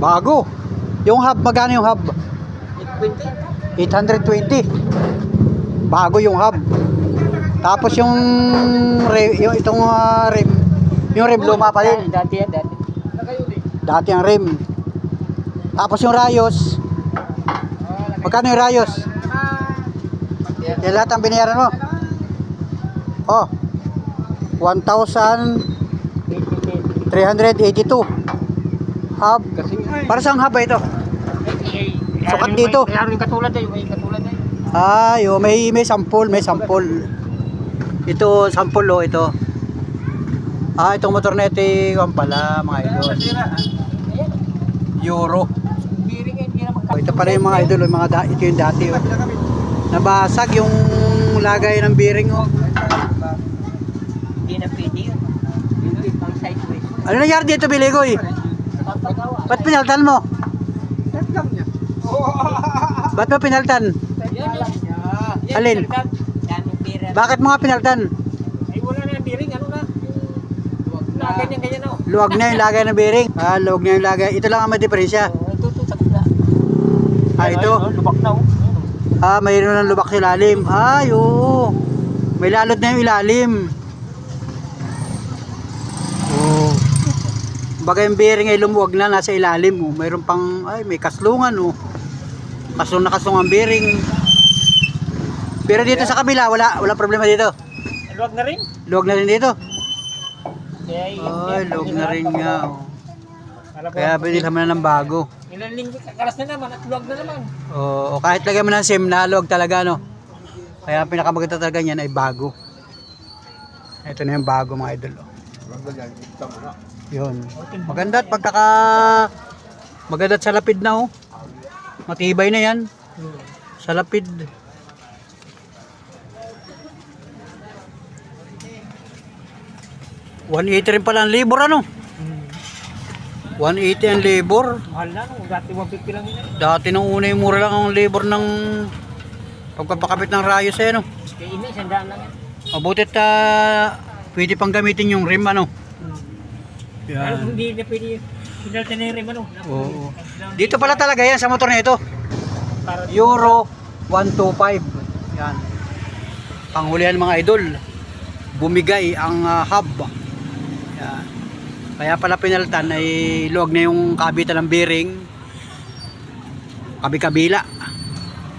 Bago. Yung hub, magkano yung hub? 820. Bago yung hub. Tapos yung yung itong ah, rim, yung rim luma pa din. Dati yan, dati. Dati ang rim. Tapos yung rayos. Magkano yung rayos? Yan lahat ang binayaran mo. Oh. 1,382. Hub. Kasi Para saan hub ba ito? Sukat dito. Kaya rin katulad ay, may katulad ay. Ay, oh, may may sample, may sample. Ito sample oh, ito. Ah, itong motor na ito, yung pala mga idol. Euro. Naman Oh, ito pala yung mga idol, yung mga da, ito yung dati oh. Nabasag yung lagay ng bearing oh. Hindi na pwede yun. Ano nangyari dito, Biligoy? Papagawa. Ba't pinaltan mo? Ba't mo pinaltan? Yan, yan. Yan, Alin? Bakit mo nga pinaltan? Ay, wala na yung biring. Ano na? Na, ganyan, ganyan na. Luwag na yung lagay ng bearing. Ah, luwag na yung lagay. Ito lang ang may diferensya. Oh, Ito, ito, sa gitna. Ah, ito. oh, Lubak na, oh. Oh. Ah, mayroon ng lubak sa ilalim. Ay, oo. May lalot na yung ilalim. Baga yung bearing ay lumuwag na nasa ilalim. Oh. Mayroon pang, ay, may kaslungan. Oh. Kaslung na kaslung ang bearing. Pero dito sa kabila, wala, wala problema dito. Luwag na rin. Luwag na rin dito. Ay, luwag na rin nga. Oh. Kaya, binilhan mo na ng bago. Ilan linggo, kakaras na naman at luwag na naman. Oo, o kahit lagyan mo ng SIM, naluwag talaga, no? Kaya pinakamaganda talaga niyan ay bago. Ito na yung bago, mga idol. oh. Yun. Maganda at pagkaka... Maganda at sa lapid na, oh. Matibay na yan. Sa lapid. $180 rin pala ang libor, ano? 180 ang libor. Mahal na, no? dati 150 lang yun. Dati nung una yung mura lang ang labor ng pagpapakabit ng rayos eh, no? Kaya ina, isang daan lang yan. Mabutit ah, pwede pang gamitin yung rim, ano? Yan. hindi na pwede, pinalta na yung rim, ano? Oo. Dito pala talaga yan sa motor na ito. Euro 125. Yan. Panghulihan mga idol. Bumigay ang ah, hub. Yan. Kaya pala pinaltan ay luwag na yung kabitan ng bearing. Kabi-kabila.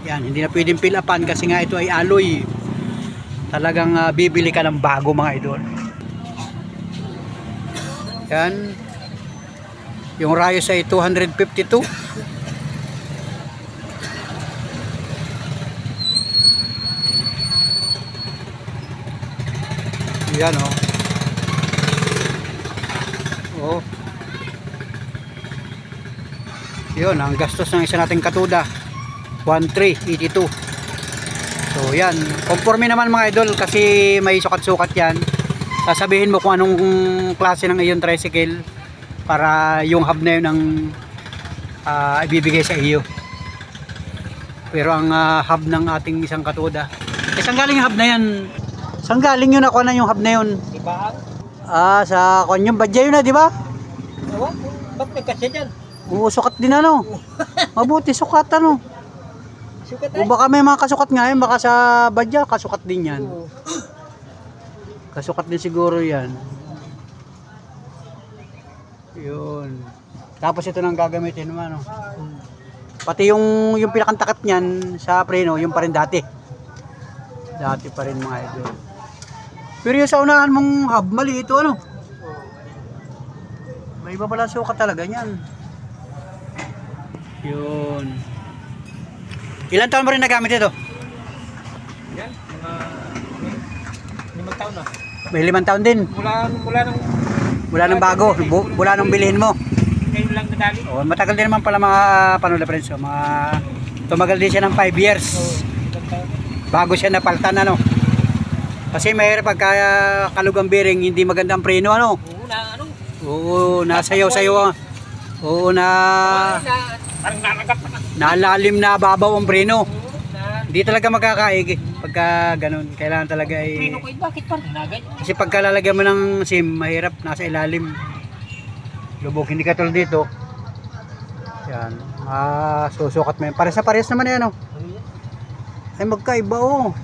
Yan, hindi na pwedeng fill upan kasi nga ito ay alloy. Talagang ah, bibili ka ng bago mga idol. Yan. Yung rayos ay 252. Yan oh. Oh. Yun, ang gastos ng isa nating katuda. 1,382. So yan, conforme naman mga idol kasi may sukat-sukat yan. Sasabihin mo kung anong klase ng iyong tricycle para yung hub na yun ang ah, ibibigay sa iyo. Pero ang ah, hub ng ating isang katuda, eh, saan galing yung hub na yan? Saan galing yun? Ako na yung hub na yun. ibaan. Ah, sa kanyang badya yun na, di ba? Ewan, ba't may kasya dyan? Oo, sukat din ano. Mabuti, sukat ano. Sukat O baka may mga kasukat nga yun, baka sa badya, kasukat din yan. Oo. Kasukat din siguro yan. Yun. Tapos ito nang gagamitin naman, ano. Pati yung, yung pinakantakip niyan sa preno, yung pa rin dati. Dati pa rin mga idol. Pero yung sa unahan mong hub, mali ito ano. May iba pala sukat talaga niyan. Yun. Ilan taon mo rin nagamit ito? Yan, mga limang taon na. May limang taon din. Mula, mula nang Wala nang bago. Bu- Wala nang bilhin mo. ngayon lang nadali. Oh, matagal din naman pala mga panula friends. So, mga tumagal din siya ng 5 years bago siya napaltan ano. Kasi mahirap pagka kalugang bearing hindi maganda ang preno ano. Oo, na ano. Oo, nasayaw-sayaw. ang- Oo, na parang nalagap na. nalalim na babaw ang preno. Oo, Hindi talaga magkakaig pagka ganun. Kailangan talaga Prino eh. ko, bakit parang nagay? Kasi pagka lalagyan mo ng SIM, mahirap nasa ilalim. Lubog, hindi ka tulad dito. Yan. Ah, susukat mo yan. Pares na pares naman yan, oh. Ay, magkaiba, oh.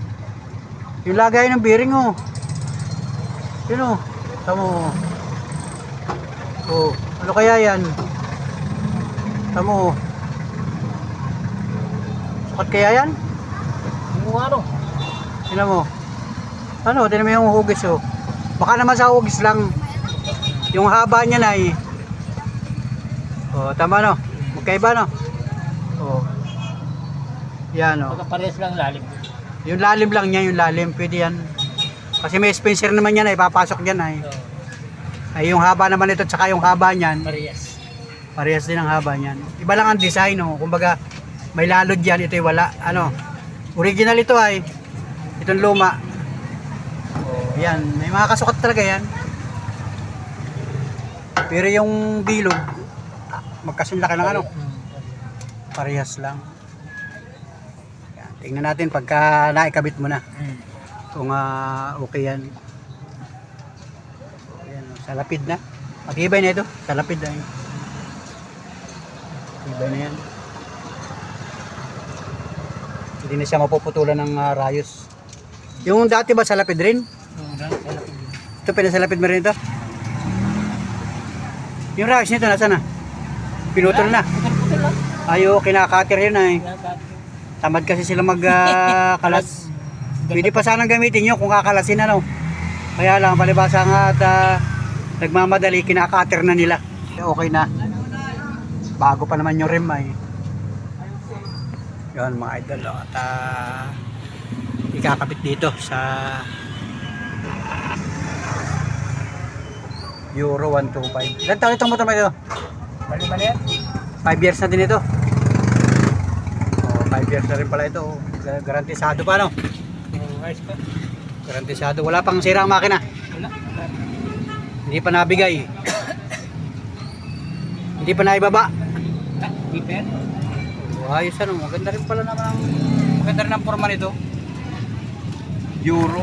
Yung lagay ng bearing, oh. Yun, oh. Tamo, oh. Oh, ano kaya yan? Tamo, oh. Sukat kaya yan? Yung ano? Tingnan mo. Ano, tingnan mo yung hugis, oh. Baka naman sa hugis lang. Yung haba niya na, eh. Oh, tama, no? Magkaiba, no? Oh. Yan, oh. Baka pares lang lalim. Yung lalim lang niya, yung lalim, pwede yan. Kasi may spencer naman yan, ay papasok yan ay. So, Ay yung haba naman ito, tsaka yung haba niyan, parehas. parehas din ang haba niyan. Iba lang ang design, no? Kumbaga, may lalod yan, ito wala. Ano, original ito ay, itong luma. Yan, may mga kasukat talaga yan. Pero yung bilog, magkasunlaki ng ano, parehas lang. Yan, tingnan natin pagka naikabit mo na. Kung ah, okay yan. Ayan, oh, sa lapid na. Matibay na ito. Sa lapid na yun. Matibay na yan. Hindi na siya mapuputulan ng ah, rayos. Yung dati ba sa lapid rin? Yung lang, sa lapid yun. Ito, pinasalapid mo rin ito? Yung rayos nito, nasa na? Pinutol na. Putol-putol lang. Ayo, kinakater yun ay. Tamad kasi sila magkalas. Pwede pa sanang gamitin nyo kung kakalasin ano. Kaya lang, palibasa nga at ah, nagmamadali, kinakater na nila. Okay na. Bago pa naman yung rim ay. Yun mga idol. oh, At ah, ikakabit dito sa Euro 125. Ilan taon itong motor mo ito? Mali-mali yan. 5 years na din ito. Oh, 5 years na rin pala ito. oh. Garantisado pa no? Garantisado. Wala pang sira ang makina. Wala. Hindi pa nabigay. Hindi pa naibaba. Ah, di pa. Oh, ayos ano. Maganda rin pala naman ang maganda rin ang forma nito. Euro.